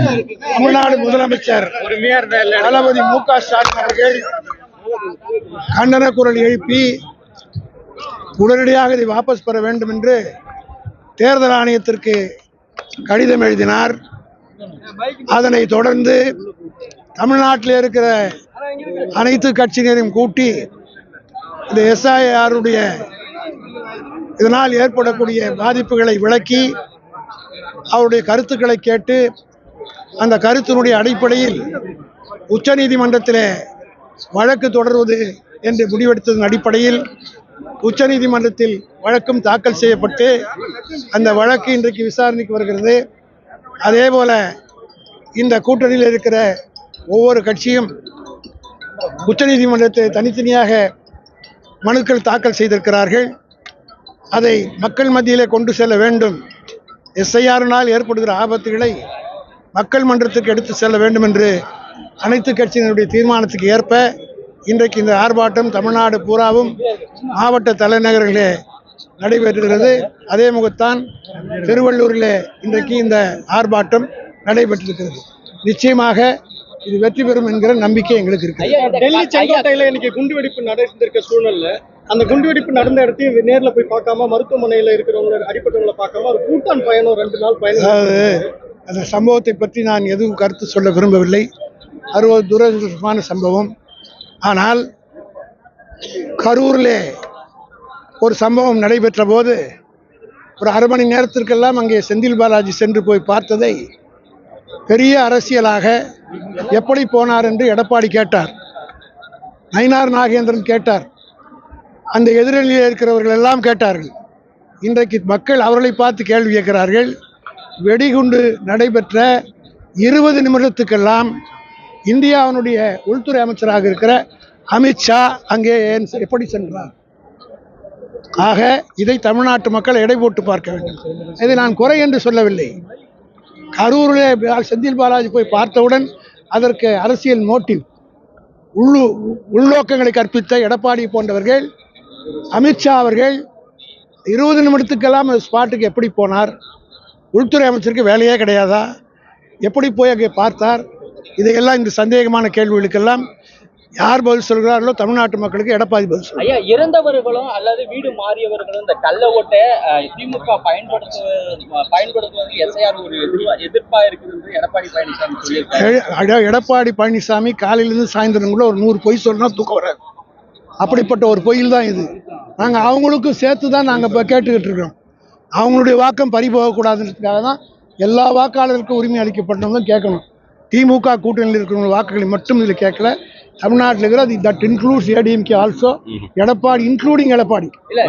தமிழ்நாடு முதலமைச்சர் தளபதி மு க ஸ்டாலின் அவர்கள் கண்டன குரல் எழுப்பி உடனடியாக இதை வாபஸ் பெற வேண்டும் என்று தேர்தல் ஆணையத்திற்கு கடிதம் எழுதினார். அதனை தொடர்ந்து தமிழ்நாட்டில் இருக்கிற அனைத்து கட்சியினரையும் கூட்டி இந்த எஸ்ஐஆருடைய இதனால் ஏற்படக்கூடிய பாதிப்புகளை விளக்கி அவருடைய கருத்துக்களை கேட்டு அந்த கருத்தினுடைய அடிப்படையில் உச்சநீதிமன்றத்தில் வழக்கு தொடர்வது என்று முடிவெடுத்ததன் அடிப்படையில் உச்சநீதிமன்றத்தில் வழக்கும் தாக்கல் செய்யப்பட்டு அந்த வழக்கு இன்றைக்கு விசாரணைக்கு வருகிறது. அதே இந்த கூட்டணியில் இருக்கிற ஒவ்வொரு கட்சியும் உச்சநீதிமன்றத்தை தனித்தனியாக மனுக்கள் தாக்கல் செய்திருக்கிறார்கள். அதை மக்கள் மத்தியிலே கொண்டு செல்ல வேண்டும். எஸ்ஐஆரினால் ஏற்படுகிற ஆபத்துகளை மக்கள் மன்றத்துக்கு எடுத்து செல்ல வேண்டும் என்று அனைத்து கட்சியினருடைய தீர்மானத்துக்கு ஏற்ப இன்றைக்கு இந்த ஆர்ப்பாட்டம் தமிழ்நாடு பூராவும் மாவட்ட தலைநகரிலே நடைபெறுகிறது அதே முகத்தான் திருவள்ளூரிலே இன்றைக்கு இந்த ஆர்ப்பாட்டம் நடைபெற்றிருக்கிறது. நிச்சயமாக இது வெற்றி பெறும் என்கிற நம்பிக்கை எங்களுக்கு இருக்கு. டெல்லி செங்கோட்டையில இன்னைக்கு குண்டுவெடிப்பு நடந்திருக்க சூழல்ல அந்த குண்டுவெடிப்பு நடந்த இடத்தையும் நேர்ல போய் பார்க்காம மருத்துவமனையில இருக்கிறவங்க அடிப்பட்டவங்களை பார்க்காம ஒரு கூட்டான் பயணம் ரெண்டு நாள் பயணம் அந்த சம்பவத்தை பற்றி நான் எதுவும் கருத்து சொல்ல விரும்பவில்லை. அது ஒரு துரதிருஷ்டமான சம்பவம். ஆனால் கரூரிலே ஒரு சம்பவம் நடைபெற்ற போது ஒரு அரை மணி நேரத்திற்கெல்லாம் அங்கே செந்தில் பாலாஜி சென்று போய் பார்த்ததை பெரிய அரசியலாக எப்படி போனார் என்று எடப்பாடி கேட்டார். நயினார் நாகேந்திரன் கேட்டார். அந்த எதிரணியில் இருக்கிறவர்கள் எல்லாம் கேட்டார்கள். இன்றைக்கு மக்கள் அவர்களை பார்த்து கேள்வி கேட்கிறார்கள். வெடிகுண்டு நடைபெற்ற இருபது நிமிடத்துக்கெல்லாம் இந்தியாவினுடைய உள்துறை அமைச்சராக இருக்கிற அமித்ஷா அங்கே ஏன் எப்படி சென்றார்? ஆக இதை தமிழ்நாட்டு மக்கள் எடை போட்டு பார்க்க வேண்டும். இதை நான் குறை என்று சொல்லவில்லை. கரூரில் செந்தில் பாலாஜி போய் பார்த்தவுடன் அதற்கு அரசியல் மோட்டிவ் உள்ளு உள்நோக்கங்களை கற்பித்த எடப்பாடி போன்றவர்கள் அமித்ஷா அவர்கள் இருபது நிமிடத்துக்கெல்லாம் ஸ்பாட்டுக்கு எப்படி போனார்? உள்துறை அமைச்சருக்கு வேலையே கிடையாதா? எப்படி போய் அங்கே பார்த்தார்? இதையெல்லாம் இந்த சந்தேகமான கேள்விகளுக்கெல்லாம் யார் பதில் சொல்கிறார்களோ தமிழ்நாட்டு மக்களுக்கு எடப்பாடி பதில் ஐயா இறந்தவர்களும் அல்லது வீடு மாறியவர்களும் இந்த கள்ள ஓட்டை திமுக பயன்படுத்து பயன்படுத்துவது எஸ்ஐஆர் ஒரு எதிர்ப்பா இருக்குது எடப்பாடி பழனிசாமி சொல்லியிருக்காரு. எடப்பாடி பழனிசாமி காலையிலேருந்து சாயந்தரம் கூட ஒரு நூறு பொய் சொன்னா தூக்கம் வராது. அப்படிப்பட்ட ஒரு பொயில் தான் இது. நாங்கள் அவங்களுக்கும் சேர்த்து தான் நாங்கள் இப்போ கேட்டுக்கிட்டு இருக்கிறோம். அவங்களுடைய வாக்கம் பறி போகக்கூடாதுன்றதுக்காக தான் எல்லா வாக்காளருக்கும் உரிமை அளிக்கப்பட்டவங்களும் கேட்கணும். திமுக கூட்டணியில் இருக்கிறவங்க வாக்குகளை மட்டும் இதில் கேட்கல. தமிழ்நாட்டில் இருக்கிற that includes ADMK also Edappadi including Edappadi. இல்ல